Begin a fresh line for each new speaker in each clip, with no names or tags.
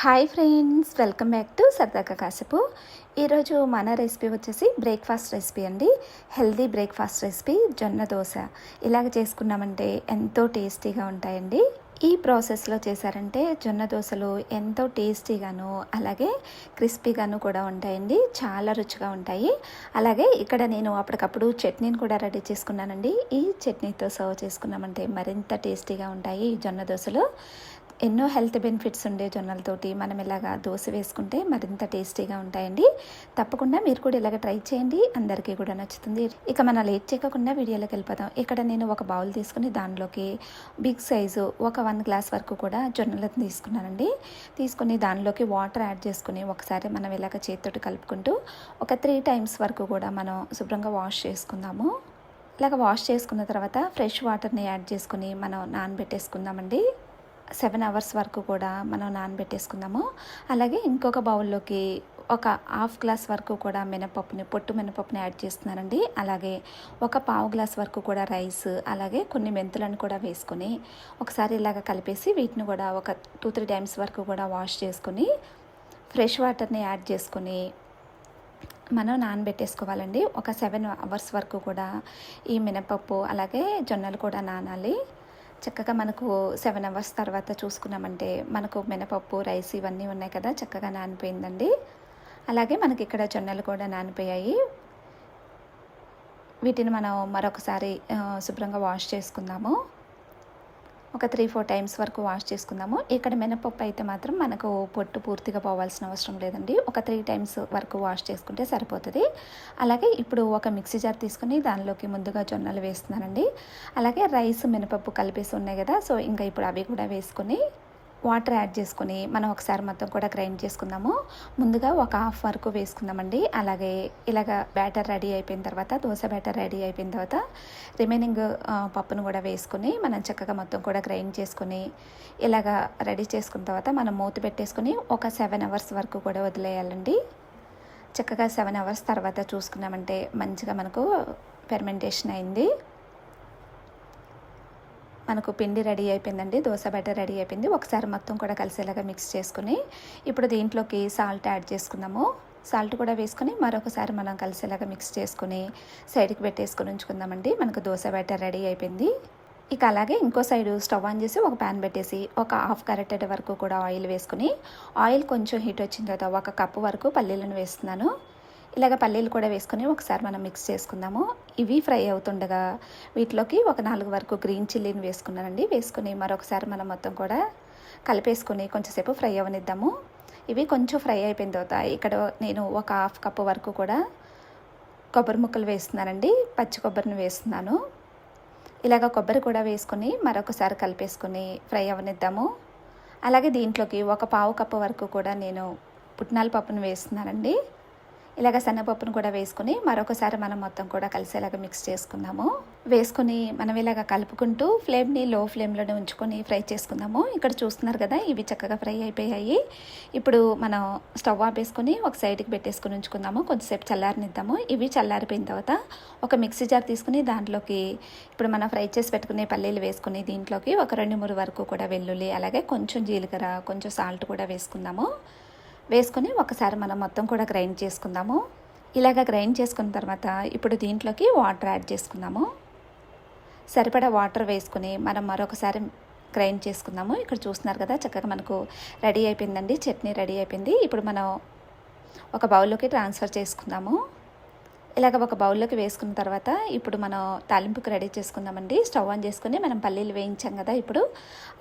Hi friends welcome back to సరదాగా కాసేపు. ఈరోజు మన రెసిపీ వచ్చేసి బ్రేక్ఫాస్ట్ రెసిపీ అండి. హెల్దీ బ్రేక్ఫాస్ట్ రెసిపీ జొన్న దోశ. ఇలాగ చేసుకున్నామంటే ఎంతో టేస్టీగా ఉంటాయండి. ఈ ప్రాసెస్లో చేశారంటే జొన్న దోశలు ఎంతో టేస్టీగాను అలాగే క్రిస్పీగాను కూడా ఉంటాయండి. చాలా రుచిగా ఉంటాయి. అలాగే ఇక్కడ నేను అప్పటికప్పుడు చట్నీని కూడా రెడీ చేసుకున్నానండి. ఈ చట్నీతో సర్వ్ చేసుకున్నామంటే మరింత టేస్టీగా ఉంటాయి ఈ జొన్న దోశలు. ఎన్నో హెల్త్ బెనిఫిట్స్ ఉండే జొన్నలతోటి మనం ఇలాగా దోశ వేసుకుంటే మరింత టేస్టీగా ఉంటాయండి. తప్పకుండా మీరు కూడా ఇలాగ ట్రై చేయండి. అందరికీ కూడా నచ్చుతుంది. ఇక మనం లేట్ చేయకుండా వీడియోలోకి వెళ్ళిపోదాం. ఇక్కడ నేను ఒక బౌల్ తీసుకుని దానిలోకి బిగ్ సైజు ఒక వన్ గ్లాస్ వరకు కూడా జొన్నలను తీసుకున్నానండి. తీసుకుని దానిలోకి వాటర్ యాడ్ చేసుకుని ఒకసారి మనం ఇలాగ చేతితోటి కలుపుకుంటూ ఒక త్రీ టైమ్స్ వరకు కూడా మనం శుభ్రంగా వాష్ చేసుకుందాము. ఇలాగ వాష్ చేసుకున్న తర్వాత ఫ్రెష్ వాటర్ని యాడ్ చేసుకుని మనం నానబెట్టేసుకుందామండి. సెవెన్ అవర్స్ వరకు కూడా మనం నానబెట్టేసుకుందాము. అలాగే ఇంకొక బౌల్లోకి ఒక హాఫ్ గ్లాస్ వరకు కూడా మినపప్పుని పొట్టు మినపప్పుని యాడ్ చేస్తున్నానండి. అలాగే ఒక పావు గ్లాస్ వరకు కూడా రైస్ అలాగే కొన్ని మెంతులను కూడా వేసుకొని ఒకసారి ఇలాగ కలిపేసి వీటిని కూడా ఒక టూ త్రీ టైమ్స్ వరకు కూడా వాష్ చేసుకొని ఫ్రెష్ వాటర్ని యాడ్ చేసుకొని మనం నానబెట్టేసుకోవాలండి. ఒక సెవెన్ అవర్స్ వరకు కూడా ఈ మినపప్పు అలాగే జొన్నలు కూడా నానాలి. చక్కగా మనకు సెవెన్ అవర్స్ తర్వాత చూసుకున్నామంటే మనకు మినపప్పు రైస్ ఇవన్నీ ఉన్నాయి కదా చక్కగా నానిపోయిందండి. అలాగే మనకి ఇక్కడ జొన్నలు కూడా నానిపోయాయి. వీటిని మనం మరొకసారి శుభ్రంగా వాష్ చేసుకుందాము. ఒక త్రీ ఫోర్ టైమ్స్ వరకు వాష్ చేసుకుందాము. ఇక్కడ మినపప్పు అయితే మాత్రం మనకు పొట్టు పూర్తిగా పోవాల్సిన అవసరం లేదండి. ఒక త్రీ టైమ్స్ వరకు వాష్ చేసుకుంటే సరిపోతుంది. అలాగే ఇప్పుడు ఒక మిక్సీ జార్ తీసుకుని దానిలోకి ముందుగా జొన్నలు వేస్తున్నానండి. అలాగే రైస్ మినపప్పు కలిపేసి ఉన్నాయి కదా సో ఇంకా ఇప్పుడు అవి కూడా వేసుకుని వాటర్ యాడ్ చేసుకుని మనం ఒకసారి మొత్తం కూడా గ్రైండ్ చేసుకుందాము. ముందుగా ఒక హాఫ్ వరకు వేసుకుందామండి. అలాగే ఇలాగ బ్యాటర్ రెడీ అయిపోయిన తర్వాత దోశ బ్యాటర్ రెడీ అయిపోయిన తర్వాత రిమైనింగ్ పప్పును కూడా వేసుకుని మనం చక్కగా మొత్తం కూడా గ్రైండ్ చేసుకొని ఇలాగ రెడీ చేసుకున్న తర్వాత మనం మూత పెట్టేసుకొని ఒక సెవెన్ అవర్స్ వరకు కూడా వదిలేయాలండి. చక్కగా సెవెన్ అవర్స్ తర్వాత చూసుకున్నామంటే మంచిగా మనకు ఫెర్మెంటేషన్ అయింది. మనకు పిండి రెడీ అయిపోయిందండి దోశ బ్యాటర్ రెడీ అయిపోయింది. ఒకసారి మొత్తం కూడా కలిసేలాగా మిక్స్ చేసుకుని ఇప్పుడు దీంట్లోకి సాల్ట్ యాడ్ చేసుకుందాము. సాల్ట్ కూడా వేసుకొని మరొకసారి మనం కలిసేలాగా మిక్స్ చేసుకుని సైడ్కి పెట్టేసుకొని ఉంచుకుందామండి. మనకు దోశ బ్యాటర్ రెడీ అయిపోయింది. ఇక అలాగే ఇంకో సైడు స్టవ్ ఆన్ చేసి ఒక ప్యాన్ పెట్టేసి ఒక హాఫ్ కరెక్టెడ్ వరకు కూడా ఆయిల్ వేసుకుని ఆయిల్ కొంచెం హీట్ వచ్చిన తర్వాత ఒక కప్పు వరకు పల్లీలను వేస్తున్నాను. ఇలాగ పల్లీలు కూడా వేసుకొని ఒకసారి మనం మిక్స్ చేసుకుందాము. ఇవి ఫ్రై అవుతుండగా వీటిలోకి ఒక నాలుగు వరకు గ్రీన్ చిల్లీని వేసుకున్నానండి. వేసుకుని మరొకసారి మనం మొత్తం కూడా కలిపేసుకుని కొంచెంసేపు ఫ్రై అవనిద్దాము. ఇవి కొంచెం ఫ్రై అయిపోయిన తర్వాత ఇక్కడ నేను ఒక హాఫ్ కప్పు వరకు కూడా కొబ్బరి ముక్కలు వేస్తున్నానండి. పచ్చి కొబ్బరిని వేస్తున్నాను. ఇలాగ కొబ్బరి కూడా వేసుకొని మరొకసారి కలిపేసుకొని ఫ్రై అవనిద్దాము. అలాగే దీంట్లోకి ఒక పావు కప్పు వరకు కూడా నేను పుట్నాల పప్పును వేస్తున్నానండి. ఇలాగ శనగపప్పును కూడా వేసుకుని మరొకసారి మనం మొత్తం కూడా కలిసేలాగా మిక్స్ చేసుకుందాము. వేసుకుని మనం ఇలాగ కలుపుకుంటూ ఫ్లేమ్ని లో ఫ్లేమ్లోనే ఉంచుకొని ఫ్రై చేసుకుందాము. ఇక్కడ చూస్తున్నారు కదా ఇవి చక్కగా ఫ్రై అయిపోయాయి. ఇప్పుడు మనం స్టవ్ ఆపేసుకొని ఒక సైడ్కి పెట్టేసుకుని ఉంచుకుందాము. కొంచెంసేపు చల్లారనిద్దాము. ఇవి చల్లారిపోయిన తర్వాత ఒక మిక్సీ జార్ తీసుకుని దాంట్లోకి ఇప్పుడు మనం ఫ్రై చేసి పెట్టుకునే పల్లీలు వేసుకుని దీంట్లోకి ఒక రెండు మూడు వరకు కూడా వెల్లుల్లి అలాగే కొంచెం జీలకర్ర కొంచెం సాల్ట్ కూడా వేసుకుందాము. వేసుకొని ఒకసారి మనం మొత్తం కూడా గ్రైండ్ చేసుకుందాము. ఇలాగ గ్రైండ్ చేసుకున్న తర్వాత ఇప్పుడు దీంట్లోకి వాటర్ యాడ్ చేసుకుందాము. సరిపడా వాటర్ వేసుకుని మనం మరొకసారి గ్రైండ్ చేసుకుందాము. ఇక్కడ చూస్తున్నారు కదా చక్కగా మనకు రెడీ అయిపోయిందండి. చట్నీ రెడీ అయిపోయింది. ఇప్పుడు మనం ఒక బౌల్లోకి ట్రాన్స్ఫర్ చేసుకుందాము. ఇలాగ ఒక బౌల్లోకి వేసుకున్న తర్వాత ఇప్పుడు మనం తాలింపుకి రెడీ చేసుకుందామండి. స్టవ్ ఆన్ చేసుకుని మనం పల్లీలు వేయించాం కదా ఇప్పుడు.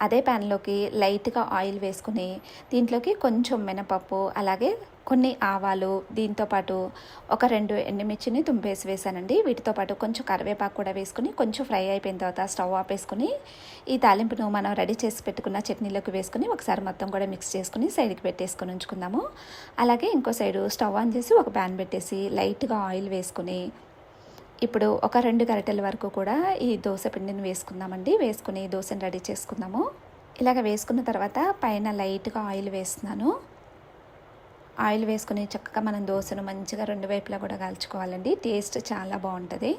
అదే ప్యాన్లోకి లైట్గా ఆయిల్ వేసుకుని దీంట్లోకి కొంచెం మినపప్పు అలాగే కొన్ని ఆవాలు దీంతోపాటు ఒక రెండు ఎండుమిర్చిని తుంపేసి వేసానండి వీటితో పాటు కొంచెం కరివేపాకు కూడా వేసుకుని కొంచెం ఫ్రై అయిపోయిన తర్వాత స్టవ్ ఆపేసుకుని ఈ తాలింపును మనం రెడీ చేసి పెట్టుకున్న చట్నీలోకి వేసుకుని ఒకసారి మొత్తం కూడా మిక్స్ చేసుకుని సైడ్కి పెట్టేసుకొని ఉంచుకుందాము. అలాగే ఇంకో సైడు స్టవ్ ఆన్ చేసి ఒక ప్యాన్ పెట్టేసి లైట్గా ఆయిల్ వేసుకుని ఇప్పుడు ఒక రెండు గరిటెల వరకు కూడా ఈ దోశ పిండిని వేసుకుందామండి. వేసుకుని దోశను రెడీ చేసుకుందాము. ఇలాగ వేసుకున్న తర్వాత పైన లైట్గా ఆయిల్ వేస్తున్నాను. ఆయిల్ వేసుకుని చక్కగా మనం దోశను మంచిగా రెండు వైపులా కూడా కాల్చుకోవాలండి. టేస్ట్ చాలా బాగుంటుంది.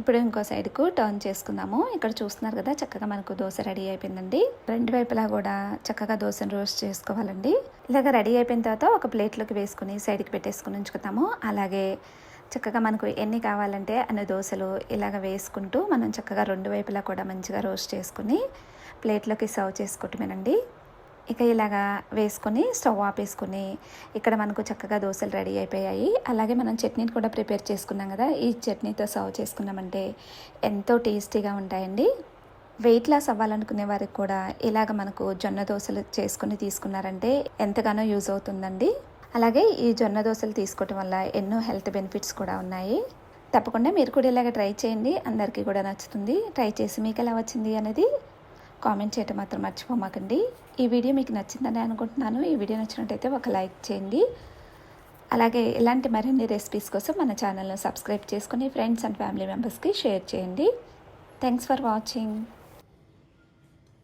ఇప్పుడు ఇంకో సైడ్కు టర్న్ చేసుకుందాము. ఇక్కడ చూస్తున్నారు కదా చక్కగా మనకు దోశ రెడీ అయిపోయిందండి. రెండు వైపులా కూడా చక్కగా దోశను రోస్ట్ చేసుకోవాలండి. ఇలాగ రెడీ అయిపోయిన తర్వాత ఒక ప్లేట్లోకి వేసుకుని సైడ్కి పెట్టేసుకుని ఉంచుకుంటాము అలాగే చక్కగా మనకు ఎన్ని కావాలంటే అన్ని దోశలు ఇలాగ వేసుకుంటూ మనం చక్కగా రెండు వైపులా కూడా మంచిగా రోస్ట్ చేసుకుని ప్లేట్లోకి సర్వ్ చేసుకుంటామేనండి. ఇక ఇలాగా వేసుకొని స్టవ్ ఆపేసుకుని ఇక్కడ మనకు చక్కగా దోశలు రెడీ అయిపోయాయి. అలాగే మనం చట్నీని కూడా ప్రిపేర్ చేసుకున్నాం కదా ఈ చట్నీతో సర్వ్ చేసుకున్నామంటే ఎంతో టేస్టీగా ఉంటాయండి. వెయిట్ లాస్ అవ్వాలనుకునే వారికి కూడా ఇలాగ మనకు జొన్న దోశలు చేసుకుని తీసుకున్నారంటే ఎంతగానో యూజ్ అవుతుందండి. అలాగే ఈ జొన్న దోశలు తీసుకోవటం వల్ల ఎన్నో హెల్త్ బెనిఫిట్స్ కూడా ఉన్నాయి. తప్పకుండా మీరు కూడా ఇలాగ ట్రై చేయండి. అందరికీ కూడా నచ్చుతుంది. ట్రై చేసి మీకు ఎలా వచ్చింది అనేది కామెంట్ చేయటం మాత్రం మర్చిపోమాకండి. ఈ వీడియో మీకు నచ్చిందని అనుకుంటున్నాను. ఈ వీడియో నచ్చినట్టయితే ఒక లైక్ చేయండి. అలాగే ఇలాంటి మరిన్ని రెసిపీస్ కోసం మన ఛానల్ను సబ్స్క్రైబ్ చేసుకుని ఫ్రెండ్స్ అండ్ ఫ్యామిలీ మెంబర్స్కి షేర్ చేయండి. Thanks for watching.